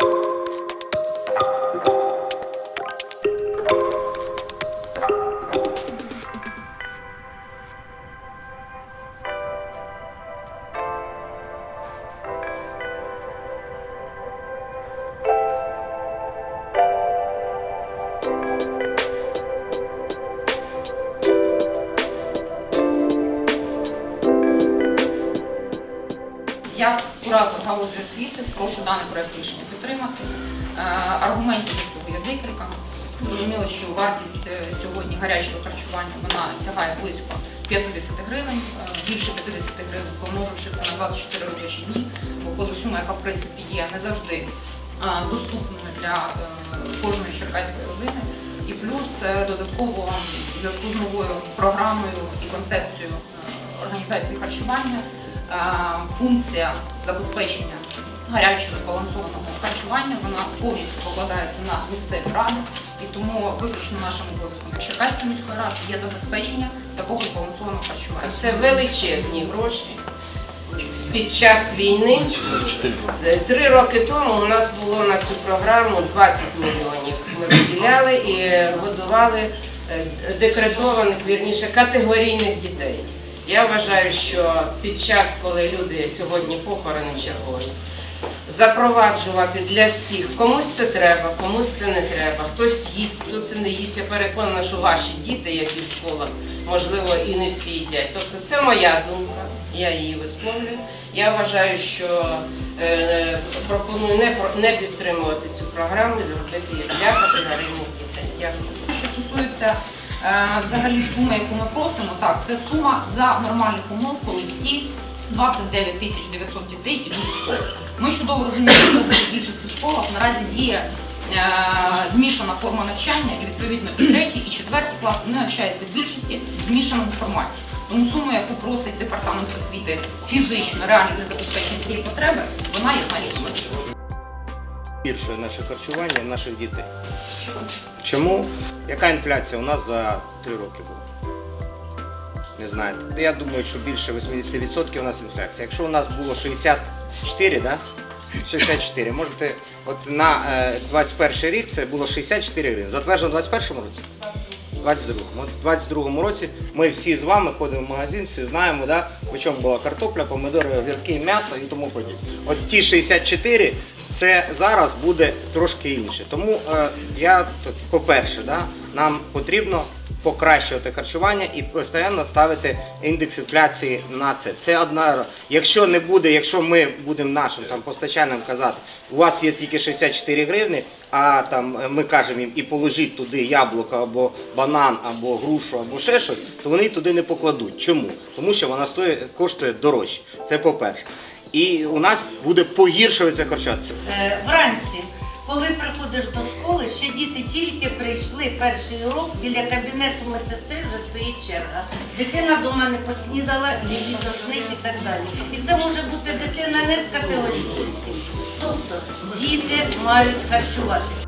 you Я куратор галузі освіти, прошу даний проект рішення підтримати. Е, Аргументів до цього є декілька. Зрозуміло, що вартість е, сьогодні гарячого харчування вона сягає близько 50 гривень, е, більше 50 гривень, помноживши це на 24 робочі дні, виходить сума, яка в принципі є не завжди доступною для кожної черкаської родини. І плюс додатково в зв'язку з новою програмою і концепцією організації харчування функція забезпечення гарячого збалансованого харчування вона повністю покладається на місцеві ради, і тому виключно нашим обов'язком Черкаської міської ради є забезпечення такого збалансованого харчування. Це величезні гроші. Під час війни е, три роки тому у нас було на цю програму 20 мільйонів. Ми виділяли і е, годували е, декретованих, вірніше, категорійних дітей. Я вважаю, що під час, коли люди сьогодні похорони чергові, запроваджувати для всіх. Комусь це треба, комусь це не треба. Хтось їсть, хто це не їсть. Я переконана, що ваші діти, які в школах, можливо, і не всі їдять. Тобто це моя думка, я її висловлюю. Я вважаю, що е, пропоную не, не підтримувати цю програму і зробити її для категорійних дітей. Дякую. Що стосується взагалі суми, яку ми просимо, так, це сума за нормальних умов, коли всі 29 тисяч 900 дітей йдуть в школу. Ми чудово розуміємо, що в більшості школах наразі діє е, змішана форма навчання, і відповідно і третій, і четвертий клас вони навчаються в більшості в змішаному форматі. Тому сума, яку просить департамент освіти фізично реально для забезпечення цієї потреби, вона є значно меншою. Гірше наше харчування наших дітей. Чому? Яка інфляція у нас за три роки була? Не знаєте. Я думаю, що більше 80% у нас інфляція. Якщо у нас було 64, да? 64, можете, от на е, 21 рік це було 64 гривень. Затверджено в 21 році? 22-му. От в 22-му році ми всі з вами ходимо в магазин, всі знаємо, да, по чому була картопля, помидори, огірки, м'ясо і тому подібне. От ті 64 це зараз буде трошки інше. Тому е, я, по-перше, да, нам потрібно покращувати харчування і постійно ставити індекс інфляції на це. Це одна. Якщо не буде, якщо ми будемо нашим там постачальним казати, у вас є тільки 64 гривні, а там е, ми кажемо їм і положіть туди яблуко або банан, або грушу, або ще щось, то вони туди не покладуть. Чому? Тому що вона стоїть коштує дорожче. Це по-перше. І у нас буде погіршуватися харчування. Е, Вранці, коли приходиш до школи, ще діти тільки прийшли перший урок, біля кабінету медсестри вже стоїть черга. Дитина дома не поснідала, її тошнить і так далі. І це може бути дитина не з категорії. Тобто діти мають харчуватися.